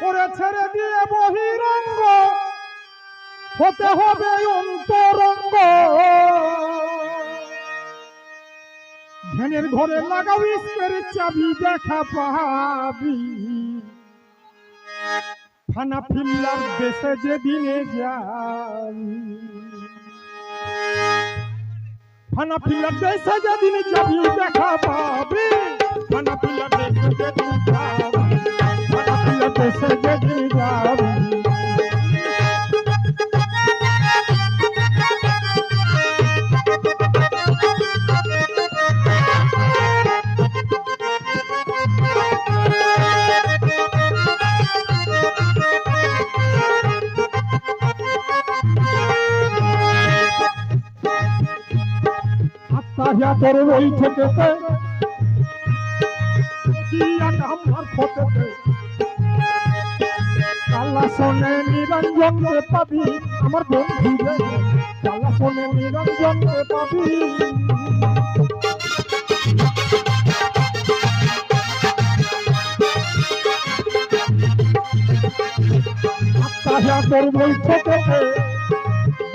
করে ছেড়ে দিয়ে বহিরঙ্গ। হতে হবে অন্তরঙ্গ। ধ্যানের ঘরে লাগাও চাবি, দেখা পাবি। থানা ফিল্লার দেশে যেদিনে যাবি থানা ফিল্লার দেশে যেদিন যাবি, দেখা পাবি। তোর ওই সিয়াটা আমার ফটেতে কালা শোনে নিরঞ্জন রে পাবি, আমার বন্ধু রে। কালা শোনে নিরঞ্জন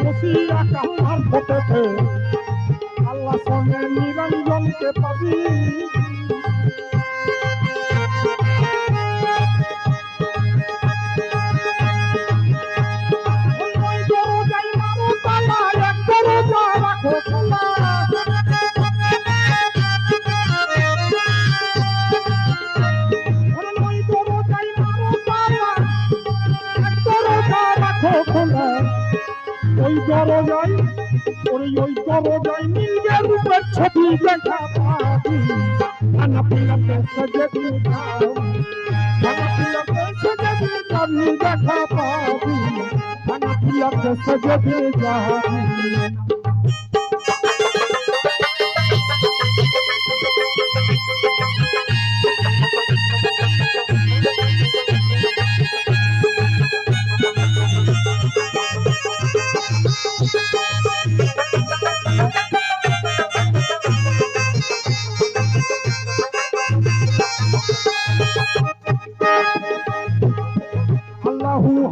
বসিয়া কামার ফটেতে সঙ্গে নিরঞ্জনকে পাবি। ওই দরজায় মারো তালা, ওরে ওই দরজায় মিলবে রূপের ছবি দেখা পাবি। খানা পিলাতে সজে দিন খানা পিলাতে সজে যাবি দেখা পাবি। খানা পিলাতে সজে দিন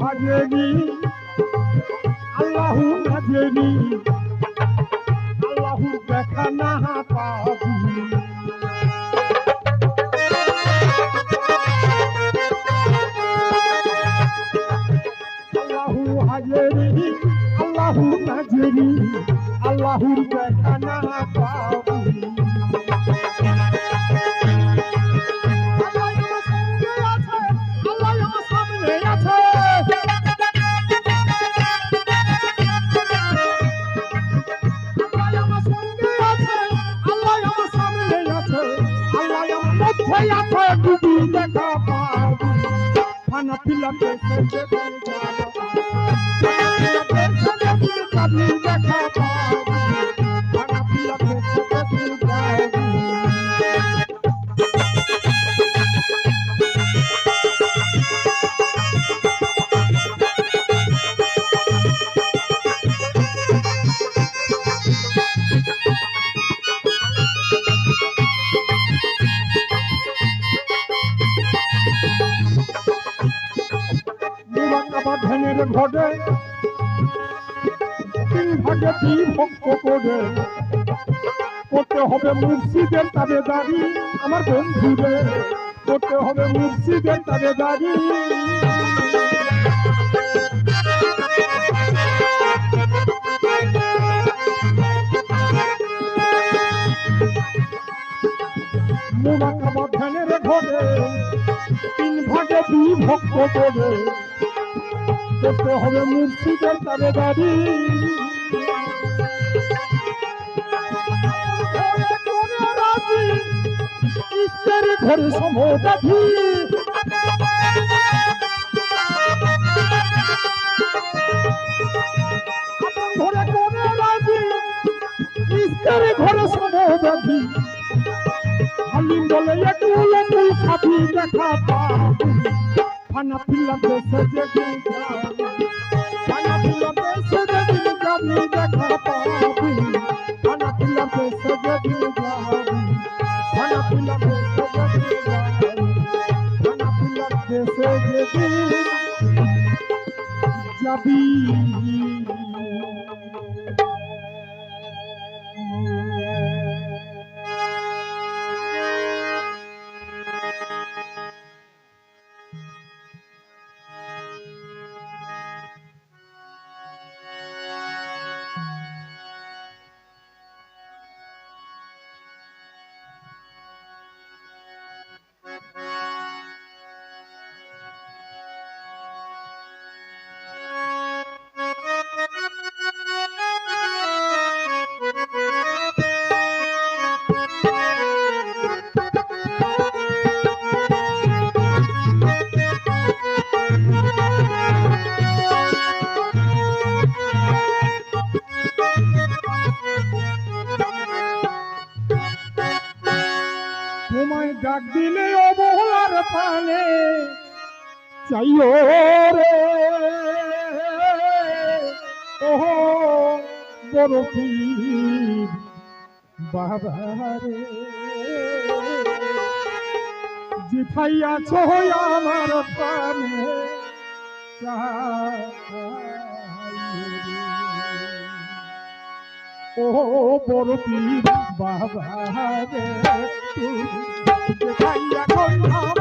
হাজেরি আল্লাহু হাজেরি আল্লাহু দেখা না পাবি আল্লাহু হাজেরি আল্লাহু হাজেরি আল্লাহুর ডুবি দেখা পাবি খানা পিলাতে ধ্যানের ঘটে, তিন ভাগে দুই ভক্ত করে। করতে হবে মুর্শিদের তাবেদারি আমার বন্ধুদের। করতে হবে মুর্শিদের তাবেদারি মুরাঙ্গাবাদ ধ্যানের ঘটে, তিন ভাগে দুই ভক্ত করে। করতে হবে মুর্শিদের তাবেদারি ঈশ্বরের ঘরে সমদাধি। ঘরে করে রাজি? ঈশ্বরের ঘরে সমদাধি। হালিম বলে একটু একটু খাবি দেখা Ana pilla desse je kinga Ana pilla desse je kinga ni dekha paavi Ana pilla desse je kinga Ana pilla desse je kinga Ana pilla desse je kinga চাইও রে ওহ, বড় পীর বাবা রে যেথাই আছো আমার প্রাণে। ও বড় বাবা রে, তুমি যেথাই আছো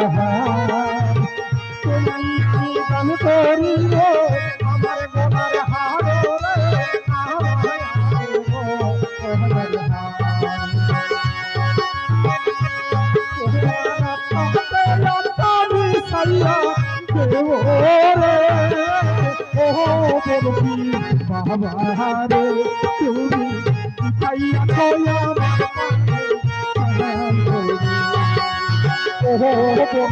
বাবারে তুমি খাইয়া ও বাবারে